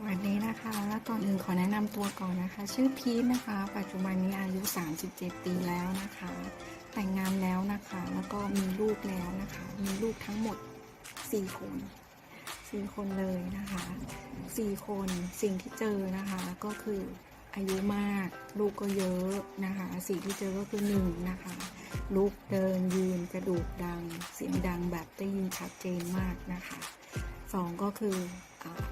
สวัสดีนะคะ ก่อนอื่นขอแนะนำตัวก่อนนะคะ ชื่อพีทนะคะ ปัจจุบันนี้อายุ 37 ปีแล้วนะคะ แต่งงานแล้วนะคะ แล้วก็มีลูกแล้วนะคะ มีลูกทั้งหมด 4 คน4คนเลยนะคะ 4 คนสิ่งที่เจอนะคะก็คืออายุมาก ลูกก็เยอะนะคะ สิ่งที่เจอก็คือหนึ่งนะคะลูกเดินยืนกระดูกดัง เสียงดังแบบได้ยินชัดเจนมากนะคะสองก็คือ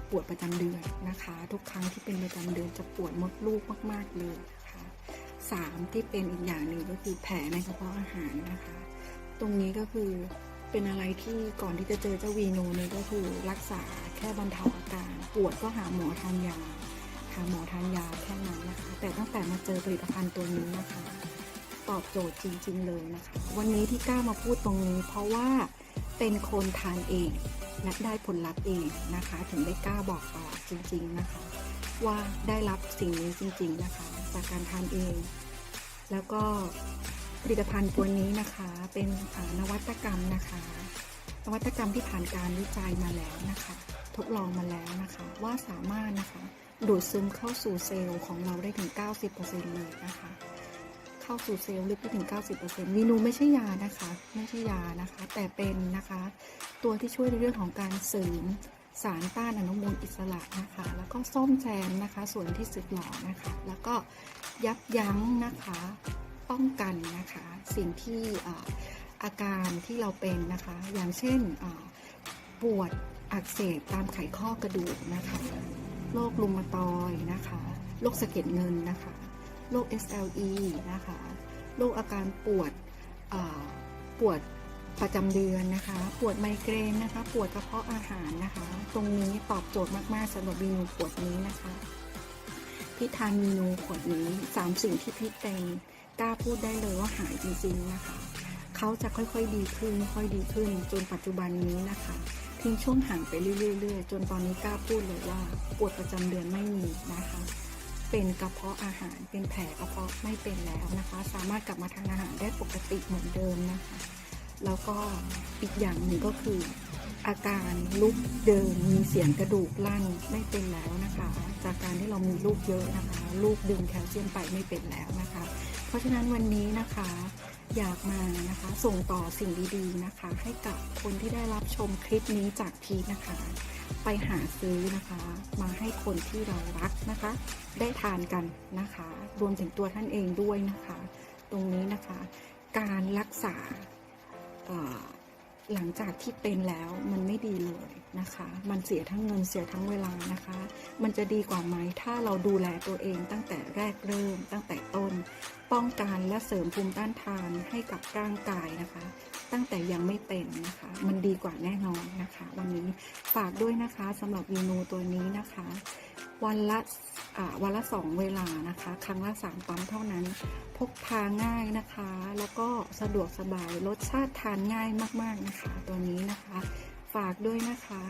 ปวดประจำเดือนนะคะ ทุกครั้งที่เป็นประจำเดือนจะปวดมดลูกมาก ๆ เลยนะคะสามที่เป็นอีกอย่างหนึ่งก็คือแผลในกระเพาะอาหารนะคะ ตรงนี้ก็คือเป็นอะไรที่ก่อนที่จะเจอเจ้าวีโนเนี่ยก็คือรักษาแค่บรรเทาอาการ ปวดก็หาหมอทานยาหาหมอทานยาแค่นั้นนะคะ แต่ตั้งแต่มาเจอผลิตภัณฑ์ตัวนี้นะคะ ตอบโจทย์จริง ๆ เลยนะคะ วันนี้ที่กล้ามาพูดตรงนี้ เพราะว่าเป็นคนทานเอง และได้ผลลัพธ์เองนะคะ ถึงได้กล้าบอกต่อจริง ๆนะคะ ว่าได้รับสิ่งนี้จริง ๆนะคะ จากการทานเอง แล้วก็ผลิตภัณฑ์ตัวนี้นะคะเป็นนวัตกรรมนะคะ นวัตกรรมที่ผ่านการวิจัยมาแล้วนะคะ ทดลองมาแล้วนะคะ ว่าสามารถนะคะดูดซึมเข้าสู่เซลล์ของเราได้ถึง 90%เลยนะคะ เข้าสู่เซลล์ลึกไปถึง 90%วีนูไม่ใช่ยานะคะ ไม่ใช่ยานะคะ แต่เป็นนะคะ ตัวที่ช่วยในเรื่องของการเสริมสารต้านอนุมูลอิสระนะคะ แล้วก็ซ่อมแซมนะคะ ส่วนที่สึกหรอนะคะ แล้วก็ยับยั้งนะคะป้องกันนะคะ สิ่งที่อาอาการที่เราเป็นนะคะ อย่างเช่นปวดอักเสบตามไขข้อกระดูกนะคะโรครุมาตอยนะคะโรคสะเก็ดเงินนะคะโรค SLE นะคะโรคอาการปวดปวด ประจำเดือนนะคะ ปวดไมเกรนนะคะ ปวดกระเพาะอาหารนะคะ ตรงนี้ตอบโจทย์มากๆสำหรับวีนูขวดนี้นะคะพี่ทานวีนูขวดนี้สามสิ่งที่พี่เป็นกล้าพูดได้เลยว่าหายจริงๆนะคะ เขาจะค่อยๆดีขึ้นค่อยดีขึ้น จนปัจจุบันนี้นะคะทิ้งช่วงห่างไปเรื่อยๆจนตอนนี้กล้าพูดเลยว่า ปวดประจำเดือนไม่มีนะคะ เป็นกระเพาะอาหารเป็นแผลกระเพาะไม่เป็นแล้วนะคะ สามารถกลับมาทานอาหารได้ปกติเหมือนเดิมนะคะ แล้วก็อีกอย่างหนึ่งก็คือ อาการลุกเดินมีเสียงกระดูกลั่นไม่เป็นแล้วนะคะ จากการที่เรามีลูกเยอะนะคะ ลูกดึงแคลเซียมไปไม่เป็นแล้วนะคะ เพราะฉะนั้นวันนี้นะคะอยากมานะคะส่งต่อสิ่งดีๆนะคะ ให้กับคนที่ได้รับชมคลิปนี้จากพีนะคะ ไปหาซื้อนะคะ มาให้คนที่เรารักนะคะ ได้ทานกันนะคะ รวมถึงตัวท่านเองด้วยนะคะ ตรงนี้นะคะ การรักษา หลังจากที่เป็นแล้วมันไม่ดีเลยนะคะ มันเสียทั้งเงินเสียทั้งเวลานะคะ มันจะดีกว่าไหมถ้าเราดูแลตัวเองตั้งแต่แรกเริ่มตั้งแต่ต้น ป้องกันและเสริมภูมิต้านทานให้กับร่างกายนะคะตั้งแต่ยังไม่เป็นนะคะ มันดีกว่าแน่นอนนะคะ วันนี้ฝากด้วยนะคะสำหรับวีนูตัวนี้นะคะ วันละวันละสองเวลานะคะ ครั้งละสามปั๊มเท่านั้น พกพาง่ายนะคะ แล้วก็สะดวกสบายรสชาติทานง่ายมากๆนะคะ ตัวนี้นะคะ ฝากด้วยนะคะ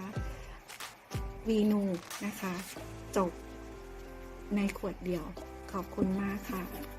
วีนูนะคะ จบในขวดเดียว ขอบคุณมากค่ะ